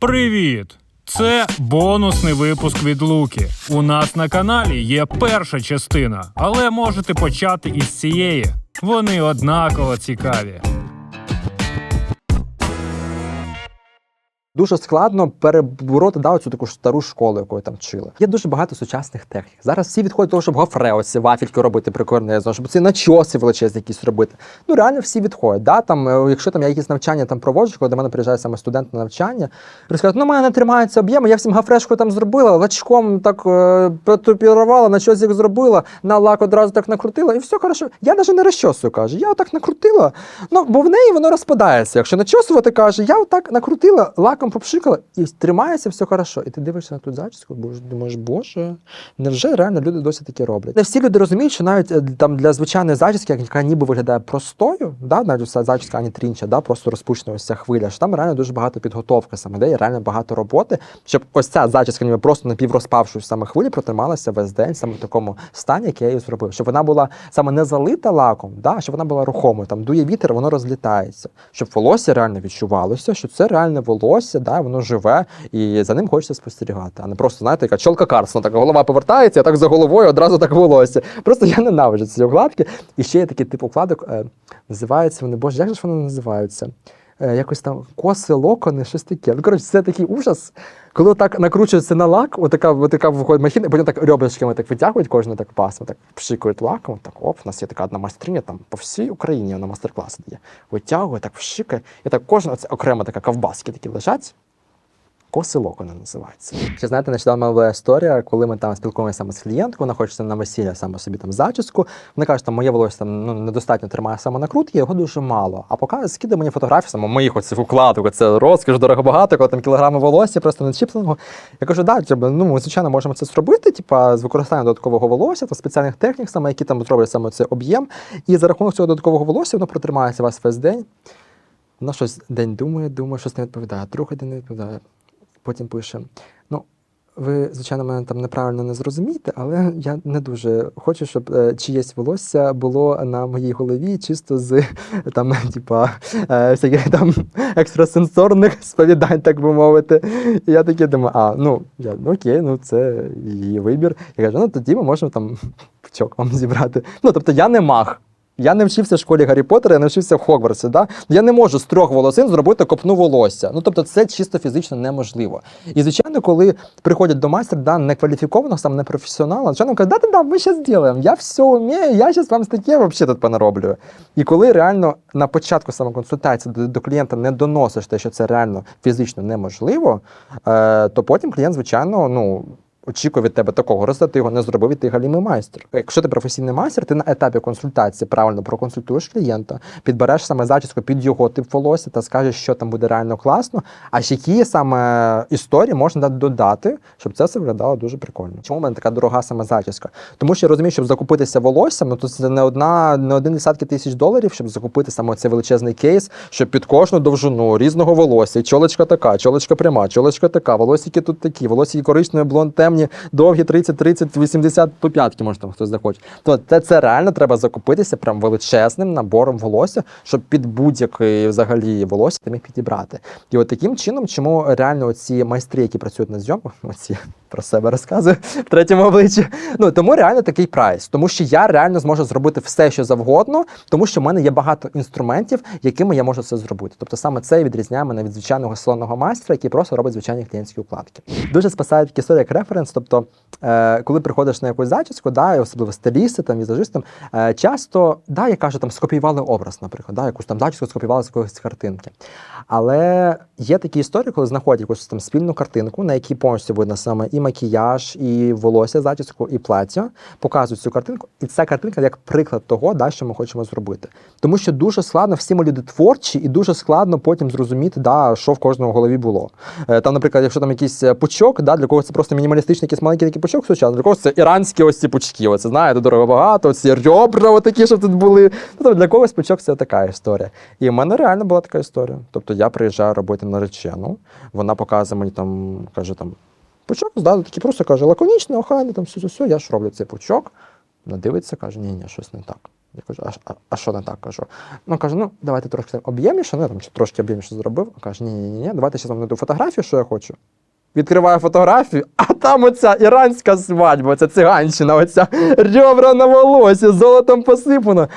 Привіт! Це бонусний випуск від Луки. У нас на каналі є перша частина, але можете почати із цієї. Вони однаково цікаві. Дуже складно перебороти да, цю таку стару школу, якою там вчили. Є дуже багато сучасних технік. Зараз всі відходять до того, щоб гофре, оці вафельки робити прикорнезно, щоб ці начоси величезні якісь робити. Ну реально всі відходять. Да? Там, е, якщо там я якісь навчання там проводжу, коли до мене приїжджає саме студент на навчання, розказують, ну мене не тримається об'єми, я всім гафрешку там зробила, лачком так е, потупірувала, начосик зробила, на лак одразу так накрутила, і все хорошо. Я навіть не розчосую, каже. Я отак накрутила. Ну, бо в неї воно розпадається. Якщо начосувати, каже, я отак накрутила, лаком попшикала і тримається все хорошо. І ти дивишся на ту зачіску, боже, думаєш, боже, невже реально люди досі таке роблять? Не всі люди розуміють, що навіть е, там для звичайної зачіски, яка ніби виглядає простою, да, навіть ця зачіска Ані Трінча, да, просто розпущена ось ця хвиля, що там реально дуже багато підготовки саме, де є реально багато роботи, щоб ось ця зачіска ніби просто напіврозпавшись саме хвилі протрималася весь день саме в такому стані, як я її зробив. Щоб вона була саме не залита лаком, да, щоб вона була рухомою. Там дує вітер, воно розлітається. Щоб волосся реально відчувалося, що це реальне волосся, да, воно живе, і за ним хочеться спостерігати. А не просто, знаєте, яка чолка Карсона, така голова повертається, а так за головою одразу так волосся. Просто я ненавиджу ці укладки. І ще є такий тип укладок, е, називаються вони, боже, як же ж вони називаються? Е, якось там коси, локони, щось таке. Ну, коротше, це такий ужас. Коли так накручується на лак, отака, отака виходить махіна, і потім так ребрышками так витягують кожне так пасмо, так пшикують лаком, так оп, у нас є така одна майстриня, там по всій Україні вона мастер-класи дає. Витягує, так вшикає, і так кожна оце окрема така ковбаски такі лежать. Коси локони називається. Ще знаєте, нещодавно була історія, коли ми там спілкуємося саме з клієнткою, вона хочеться на весілля саме собі там зачіску. Вона каже, що моє волосся там ну недостатньо тримає саме накрутки, його дуже мало. А показує, скидає мені фотографії саме моїх оцих укладок, це розкіш, дорого багато, коли там кілограми волосся, просто не чіпленого. Я кажу, да, типу, ну ми звичайно можемо це зробити, типа з використанням додаткового волосся та спеціальних технік, саме які там зроблять саме цей об'єм. І за рахунок цього додаткового волосся воно протримається вас весь день. Вона щось день думає, думає, щось не відповідає, другий день не відповідає. Потім пише: Ну, ви, звичайно, мене там неправильно не зрозумієте, але я не дуже хочу, щоб е, чиєсь волосся було на моїй голові чисто з там, типа, е, всяких там екстрасенсорних сповідань, так би мовити. І я таки думаю, а, ну, я, ну окей, ну це її вибір. Я кажу, ну тоді ми можемо там пучок вам зібрати. Ну, тобто я не мах. Я не вчився в школі Гаррі Поттера, я не вчився в Хогвартсі. Да? Я не можу з трьох волосин зробити копну волосся. Ну тобто, це чисто фізично неможливо. І звичайно, коли приходять до майстра, да, некваліфікованого, сам непрофесіонала, звичайно, кажуть, да, да, ми зараз зробимо, я все вмію, я зараз вам таке взагалі тут понароблю. І коли реально на початку саме консультації до, до клієнта не доносиш те, що це реально фізично неможливо, е, то потім клієнт, звичайно, ну. Очікує від тебе такого, раз ти його не зробив, і ти галімий майстер. Якщо ти професійний майстер, ти на етапі консультації правильно проконсультуєш клієнта, підбереш саме зачіску під його тип волосся та скажеш, що там буде реально класно. А ще які саме історії можна додати, щоб це все виглядало дуже прикольно. Чому в мене така дорога саме зачіска? Тому що я розумію, щоб закупитися волоссям, ну то це не одна, не один десятки тисяч доларів, щоб закупити саме цей величезний кейс, щоб під кожну довжину різного волосся, чолочка така, чолочка пряма, чолочка така, волосики тут такі, волосики коричневі, блонд темні, довгі 30, 30, 80 по п'ятки, може там хтось захоче. То це реально треба закупитися прям величезним набором волосся, щоб під будь-який взагалі волосся ти міг підібрати. І от таким чином, чому реально ці майстри, які працюють на зйомках, оці про себе розказую в третьому обличчі. Ну тому реально такий прайс, тому що я реально зможу зробити все, що завгодно, тому що в мене є багато інструментів, якими я можу це зробити. Тобто саме це відрізняє мене від звичайного салонного майстра, який просто робить звичайні клієнтські укладки. Дуже спасають такі історії, як референс. Тобто, е, коли приходиш на якусь зачіску, да, особливо стилісти, там візажистам, е, часто да, я кажу, там скопіювали образ, наприклад, да, якусь там зачіску скопіювали з якоїсь картинки. Але є такі історії, коли знаходять якусь там спільну картинку, на якій повністю видно саме і макіяж, і волосся, зачіску, і плаття, показують цю картинку, і ця картинка як приклад того, да, що ми хочемо зробити. Тому що дуже складно, всі ми люди творчі, і дуже складно потім зрозуміти, да, що в кожного в голові було. Е, Там, наприклад, якщо там якийсь е, пучок, да, для когось це просто мінімалістичний якийсь маленький такий пучок сучасний, для когось це іранські ось ці пучки. Оце знаєте, дорого багато, ці ребра, отакі, щоб тут були. Ну, для когось пучок це така історія. І в мене реально була така історія. Тобто я приїжджаю робити наречену, вона показує мені там, каже там. Пучок здати такий просто каже, лаконічно, охайно, там все, все, все, я ж роблю цей пучок. Вона дивиться, каже, ні, ні, щось не так. Я кажу, а, а, а що не так кажу? Ну каже, ну давайте трошки об'ємніше, ну я там трошки об'ємніше зробив. А каже, ні, ні, ні, давайте ще знайду фотографію, що я хочу. Відкриваю фотографію, а там оця іранська свадьба, оця циганщина, оця ребра на волосі, золотом посипано.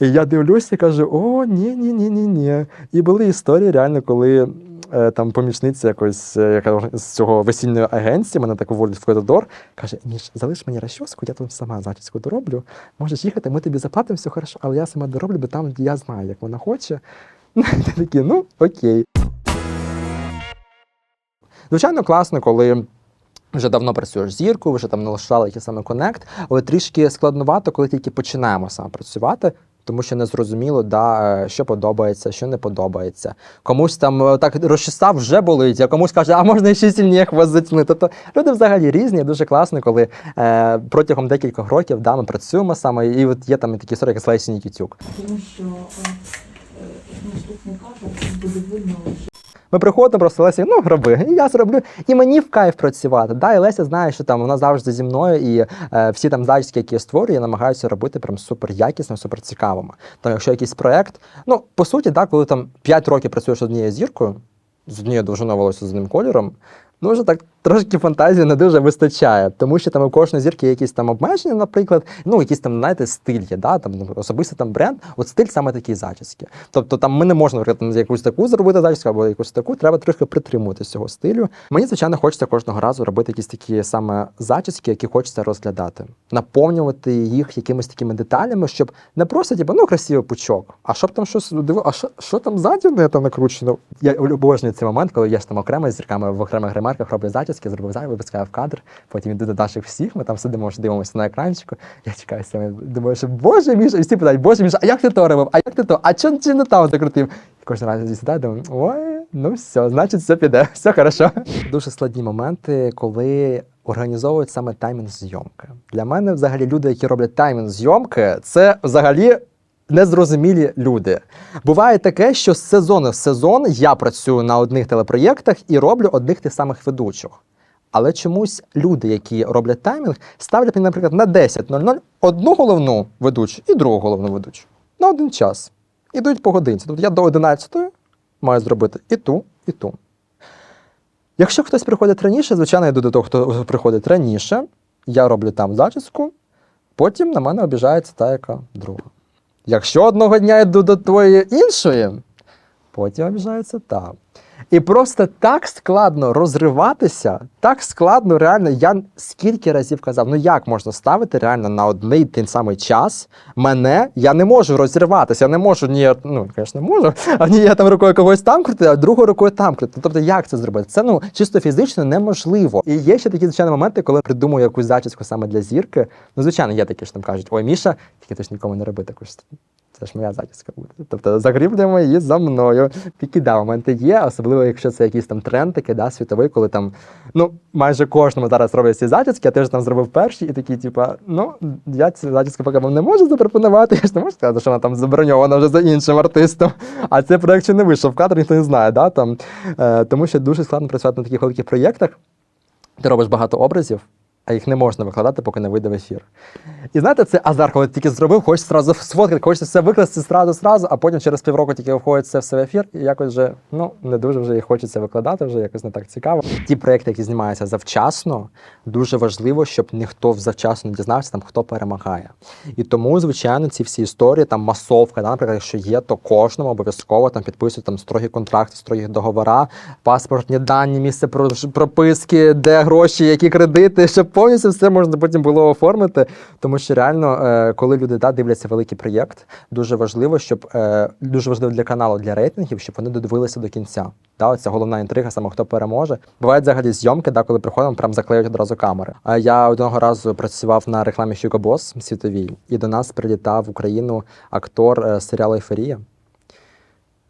І я дивлюся і кажу: о, ні, ні, ні, ні, ні. І були історії, реально, коли там помічниця якось, е, яка з цього весільної агенції, мене так вводить в коридор, каже: Міш, залиш мені розчоску, я тут сама зачіску дороблю. Можеш їхати, ми тобі заплатимо все хорошо, але я сама дороблю, бо там я знаю, як вона хоче. Такі, ну окей. Звичайно, класно, коли. Вже давно працюєш з зіркою, вже там налаштували який саме конект, але трішки складновато, коли тільки починаємо саме працювати, тому що не зрозуміло, да, е, що подобається, що не подобається. Комусь там е, так розчесав, вже болить, а комусь каже, а можна ще сильніше вас затягнути. Тобто люди взагалі різні, дуже класно, коли е, протягом декількох років да, ми працюємо саме, і от є там такі історії, як з Нікітюк. Тому що е, наступний кадр лише Ми приходимо, просто Леся, ну роби, і я зроблю. І мені в кайф працювати. Да, і Леся знає, що там вона завжди зі мною, і е, всі там зачіски, які я створюю, я намагаюся робити прям супер якісно, супер цікавими. Там, якщо якийсь проект, ну по суті, да, коли там 5 років працюєш з однією зіркою, з однією довжиною волосся з одним кольором. Ну, вже так трошки фантазії не дуже вистачає, тому що там у кожної зірки є якісь там обмеження, наприклад, ну якісь там, знаєте, стиль є, да? там особистий там бренд, от стиль саме такі зачіски. Тобто там ми не можемо, наприклад, якусь таку зробити зачіску або якусь таку, треба трохи притримуватися цього стилю. Мені, звичайно, хочеться кожного разу робити якісь такі саме зачіски, які хочеться розглядати, наповнювати їх якимись такими деталями, щоб не просто, типу, ну, красивий пучок, а щоб там щось диво, а що, що там ззаді не там накручено? Я обожнюю цей момент, коли я ж там окремо з зірками в окремих гримерках роблю зачіски, зробив зачіску, випускаю в кадр, потім йду до наших всіх, ми там сидимо, дивимося на екранчику. Я чекаю саме, думаю, що Боже Міша, і всі питають, Боже Міша, а як ти то робив? А як ти то? А чого чи не там закрутив? І кожен раз я сідаю, думаю, ой, ну все, значить, все піде, все хорошо. Дуже складні моменти, коли організовують саме таймінг зйомки. Для мене, взагалі, люди, які роблять таймінг зйомки, це взагалі. Незрозумілі люди. Буває таке, що з сезону в сезон я працюю на одних телепроєктах і роблю одних тих самих ведучих. Але чомусь люди, які роблять таймінг, ставлять мені, наприклад, на 10.00 одну головну ведучу і другу головну ведучу на один час. Ідуть по годинці. Тобто я до 11 маю зробити і ту, і ту. Якщо хтось приходить раніше, звичайно, я йду до того, хто приходить раніше, я роблю там зачіску, потім на мене обіжається та, яка друга. Якщо одного дня йду до твоєї іншої, потім обіжається та. І просто так складно розриватися, так складно, реально, я скільки разів казав, ну як можна ставити реально на одний той самий час мене, я не можу розірватися, я не можу ні, ну, звісно, можу, а ні, я там рукою когось там крутити, а другою рукою там крутити. Тобто, як це зробити? Це ну чисто фізично неможливо. І є ще такі звичайні моменти, коли придумую якусь зачіску саме для зірки. Ну, звичайно, є такі, що там кажуть, ой, Міша, тільки ти ж нікому не роби таку ж. Це ж моя зачіска буде. Тобто закріплюємо її за мною. Такі да, моменти є, особливо якщо це якийсь там тренд, такий, да, світовий, коли там ну майже кожному зараз роблять ці зачіски, я теж там зробив перші, і такі, типа, ну я ці зачіски поки вам не можу запропонувати. Я ж не можу сказати, що вона там заброньована вже за іншим артистом. А цей проект ще не вийшов в кадр, ніхто не знає, да, там. Е, тому що дуже складно працювати на таких великих проєктах. Ти робиш багато образів, а їх не можна викладати, поки не вийде в ефір. І знаєте, це азарт, коли тільки зробив, хочеш зразу сфоткати, хочеш все викласти зразу зразу, а потім через півроку тільки виходить це все в ефір, і якось вже ну не дуже вже і хочеться викладати, вже якось не так цікаво. Ті проекти, які знімаються завчасно, дуже важливо, щоб ніхто завчасно не дізнався, там хто перемагає. І тому, звичайно, ці всі історії, там масовка, да, наприклад, якщо є, то кожному обов'язково там підписують там строгі контракти, строгі договора, паспортні дані, місце прописки, де гроші, які кредити, щоб повністю все можна потім було оформити. Тому що реально, е, коли люди да, дивляться великий проєкт, дуже важливо, щоб е, дуже важливо для каналу, для рейтингів, щоб вони додивилися до кінця. Да, оця головна інтрига, саме хто переможе. Бувають взагалі зйомки, да, коли приходимо, прям заклеюють одразу камери. А я одного разу працював на рекламі Hugo Boss світовій, і до нас прилітав в Україну актор е, серіалу Ейфорія.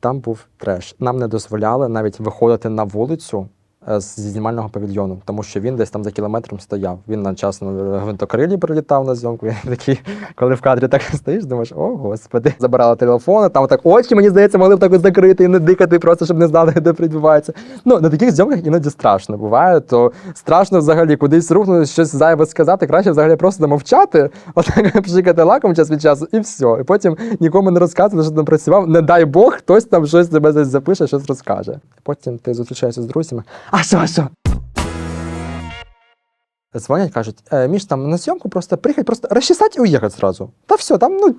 Там був треш. Нам не дозволяли навіть виходити на вулицю е, з знімального павільйону, тому що він десь там за кілометром стояв. Він на час на гвинтокрилі прилітав на зйомку. Він такий, коли в кадрі так стоїш, думаєш, о, господи, забирали телефони, там так очі, мені здається, могли б так закрити і не дикати, просто щоб не знали, де відбувається. Ну, на таких зйомках іноді страшно буває, то страшно взагалі кудись рухнути, щось зайве сказати, краще взагалі просто мовчати, отак пшикати лаком час від часу, і все. І потім нікому не розказувати, що там працював. Не дай Бог, хтось там щось тебе запише, щось розкаже. Потім ти зустрічаєшся з друзями. А що, а що? Дзвонять, кажуть, е, Міш, там на зйомку просто приїхати, просто розчесати і уїхати зразу. Та все, там, ну,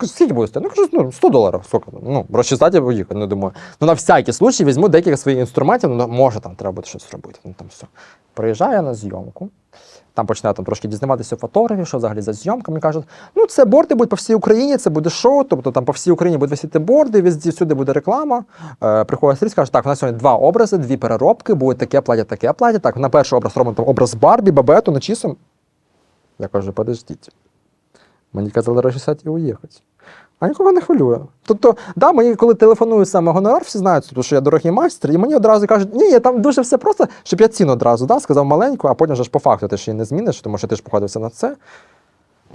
ну, скільки буде стоїти? Ну, кажу, ну, 100 доларів, сколько ну, розчесати і уїхати, ну, думаю. Ну, на всякий случай візьму декілька своїх інструментів, ну, може, там треба буде щось робити, ну, там все. Приїжджаю на зйомку, там починає там трошки дізнаватися фотографії, що взагалі за зйомка. Мені кажуть, ну це борди будуть по всій Україні, це буде шоу, тобто там по всій Україні будуть висіти борди, везде всюди буде реклама. Е, приходить стріч, каже, так, у нас сьогодні два образи, дві переробки, буде таке плаття, таке плаття. Так, на перший образ робимо там образ Барбі, бабету, начісом. Я кажу, подождіть. Мені казали розчесати і уїхати. А нікого не хвилює. Тобто, да, мені коли телефонують саме гонорар, всі знають, тобто, що я дорогий майстер, і мені одразу кажуть, ні, там дуже все просто, щоб я ціну одразу да, сказав маленьку, а потім вже ж по факту ти ж її не зміниш, тому що ти ж походився на це.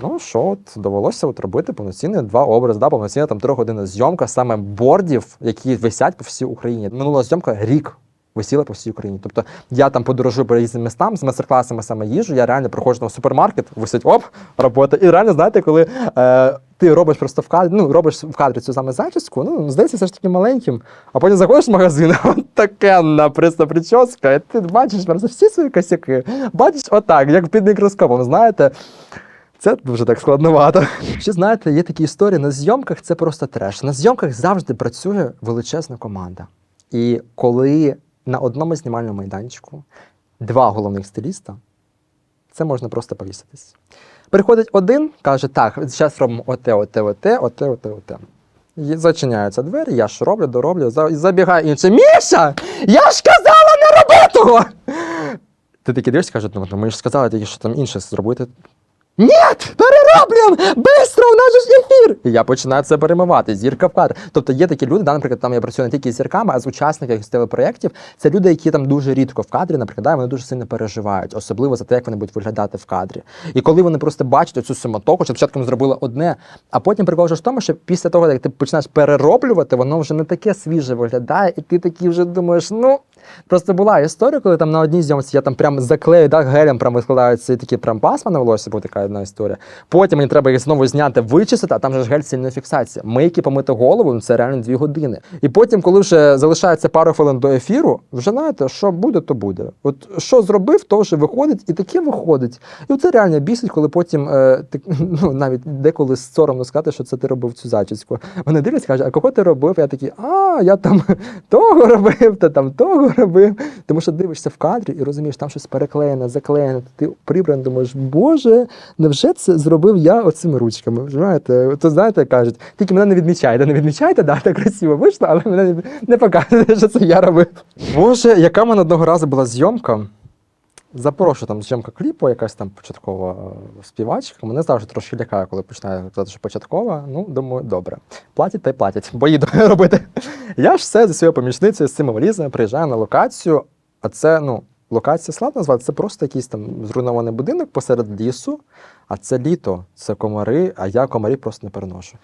Ну що, от довелося от робити повноцінні два образи, да, повноцінна там трьохгодинна зйомка саме бордів, які висять по всій Україні. Минула зйомка рік. Висіла по всій Україні. Тобто я там подорожую по різним містам з майстер-класами саме їжу. Я реально приходжу на супермаркет, висить оп, робота. І реально, знаєте, коли е, ти робиш просто в кадрі, ну робиш в кадрі цю саме зачіску, ну здається, все ж таки маленьким. А потім заходиш в магазин, а от така просто прическа, і ти бачиш просто всі свої косяки. Бачиш отак, як під мікроскопом, знаєте. Це дуже так складновато. Ще знаєте, є такі історії на зйомках, це просто треш. На зйомках завжди працює величезна команда. І коли на одному знімальному майданчику два головних стиліста, це можна просто повіситись. Приходить один, каже: так, зараз робимо оте, оте, оте, оте, оте, оте. Зачиняються двері, я ж роблю, дороблю, і забігає інший. Міша! Я ж казала не роби того! Ти такий дивишся, каже, ну, ми ж сказали що там інше зробити. Ні, перероблюємо! Бистро, у нас же ж ефір! І я починаю це перемивати, зірка в кадр. Тобто є такі люди, да, наприклад, там я працюю не тільки з зірками, а з учасниками якихось телепроєктів. Це люди, які там дуже рідко в кадрі, наприклад, да, вони дуже сильно переживають, особливо за те, як вони будуть виглядати в кадрі. І коли вони просто бачать оцю суматоху, що спочатку зробили одне, а потім прикол в тому, що після того, як ти починаєш перероблювати, воно вже не таке свіже виглядає, і ти такий вже думаєш, ну. Просто була історія, коли там на одній зйомці я там прям заклею, да, гелем прям викладаються такі прям пасма на волосся, була така одна історія. Потім мені треба їх знову зняти, вичистити, а там же ж гель сильної фіксації. Мийки помити голову, ну це реально дві години. І потім, коли вже залишається пару хвилин до ефіру, вже знаєте, що буде, то буде. От що зробив, то вже виходить, і таке виходить. І це реально бісить, коли потім е, ти, ну, навіть деколи соромно сказати, що це ти робив цю зачіску. Вони дивляться, кажуть, а кого ти робив? Я такий, а я там того робив, та там того робив. Тому що дивишся в кадрі і розумієш, там щось переклеєне, заклеєне, ти прибран, думаєш, боже, невже це зробив я оцими ручками? Знаєте, то знаєте, кажуть, тільки мене не відмічайте, не відмічайте, да, так красиво вийшло, але мене не, показуєте, що це я робив. Боже, яка в мене одного разу була зйомка. Запрошую там зйомка кліпу, якась там початкова е, співачка. Мене завжди трошки лякає, коли починаю казати, що початкова. Ну, думаю, добре. Платять та й платять, бо їду робити. Я ж все зі своєю помічницею, з цими валізами приїжджаю на локацію, а це, ну, локація складно назвати, це просто якийсь там зруйнований будинок посеред лісу, а це літо, це комари, а я комарів просто не переношу.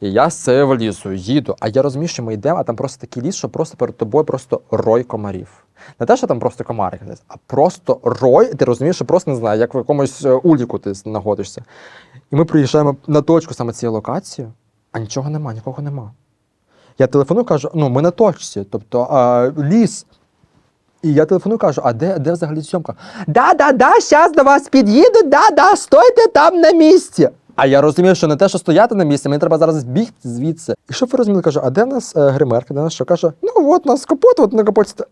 І я з цією валізою їду, а я розумію, що ми йдемо, а там просто такий ліс, що просто перед тобою просто рой комарів. Не те, що там просто комари, а просто рой, і ти розумієш, що просто не знаю, як в якомусь е, уліку ти знаходишся. І ми приїжджаємо на точку саме цієї локації, а нічого нема, нікого нема. Я телефоную, кажу, ну ми на точці, тобто а, ліс. І я телефоную, кажу, а де, де взагалі зйомка? Да-да-да, зараз до вас під'їдуть, да-да, стойте там на місці. А я розумію, що не те, що стояти на місці, мені треба зараз бігти звідси. І що ви розуміли? Кажу, а де в нас е, гримерка? Де нас що? Каже, ну от у нас капот, от на капоті.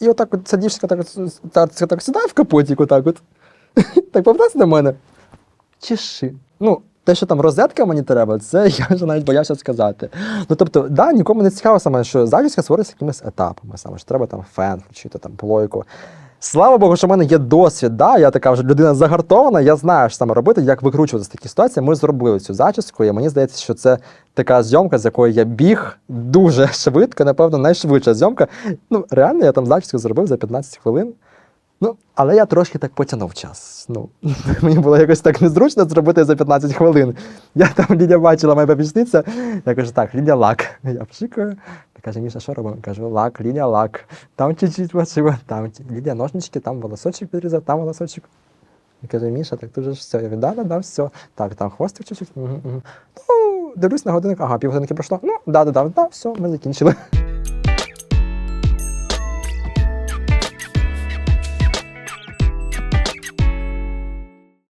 І отак от ця дівчинка так, так, так, сідає в капотік, отак от. Так повертається до мене. Чеши. Ну, те, що там розетка мені треба, це я вже навіть боявся сказати. Ну тобто, да, нікому не цікаво саме, що зачіска створюється якимись етапами, саме що треба там фен включити, там плойку. Слава Богу, що в мене є досвід. Да? Я така вже людина загартована, я знаю, що саме робити, як викручуватися з таких ситуацій. Ми зробили цю зачіску, і мені здається, що це така зйомка, з якої я біг дуже швидко, напевно, найшвидша зйомка. Ну, реально, я там зачіску зробив за 15 хвилин. Ну, але я трошки так потягнув час. Ну, мені було якось так незручно зробити за 15 хвилин. Я там Лідія бачила моя помічниця. Я кажу, так, Лідія лак. Я пшикаю. Я каже, Міша, що робимо? Кажу, лак, Лідія лак. Там чуть-чуть машина, там Лідія ножнички, там волосочок підрізав, там волосочок. Я каже, Міша, так тут же все. Я говорю, да, все. Так, там хвостик чуть-чуть. Угу, угу. Ну, дивлюсь на годинник, ага, півгодинки пройшло. Ну, да, да, да, да, все, ми закінчили.